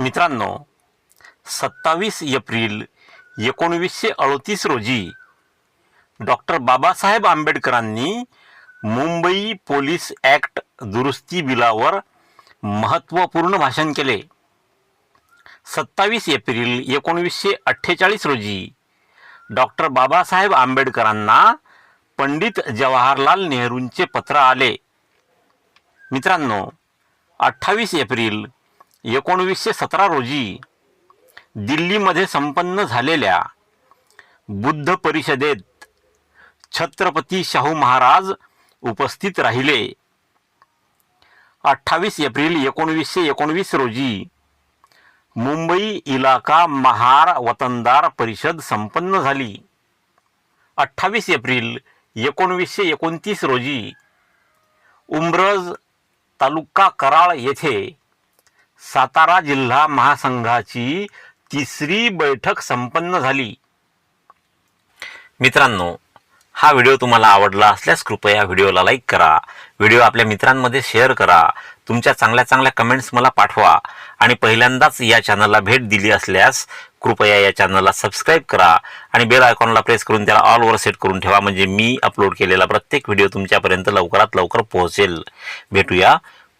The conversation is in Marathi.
मित्रांनो सत्तावीस एप्रिल एकोणवीसशे अडतीस रोजी डॉक्टर बाबासाहेब आंबेडकरांनी मुंबई पोलीस ॲक्ट दुरुस्ती बिलावर महत्त्वपूर्ण भाषण केले. सत्तावीस एप्रिल एकोणवीसशे अठ्ठेचाळीस रोजी डॉक्टर बाबासाहेब आंबेडकरांना पंडित जवाहरलाल नेहरूंचे पत्र आले. मित्रांनो अठ्ठावीस एप्रिल एकोणवीसशे सतरा रोजी दिल्लीमध्ये संपन्न झालेल्या बुद्ध परिषदेत छत्रपती शाहू महाराज उपस्थित राहिले. अठ्ठावीस एप्रिल एकोणवीसशे एकोणवीस रोजी मुंबई इलाका महार वतनदार परिषद संपन्न झाली. अठ्ठावीस एप्रिल एकोणवीसशे एकोणतीस रोजी उमरज तालुका कराळ येथे सातारा जिल्हा महासंघाची तिसरी बैठक संपन्न झाली. मित्रांनो हा व्हिडिओ तुम्हाला आवडला असल्यास कृपया व्हिडिओला लाईक करा व्हिडिओ आपल्या मित्रांमध्ये शेअर करा तुमच्या चांगल्या चांगल्या कमेंट्स मला पाठवा आणि पहिल्यांदाच या चॅनलला भेट दिली असल्यास कृपया या चॅनलला सबस्क्राईब करा आणि बेल आयकॉनला प्रेस करून त्याला ऑलवर सेट करून ठेवा. म्हणजे मी अपलोड केलेला प्रत्येक व्हिडिओ तुमच्यापर्यंत लवकरात लवकर पोहोचेल. भेटूया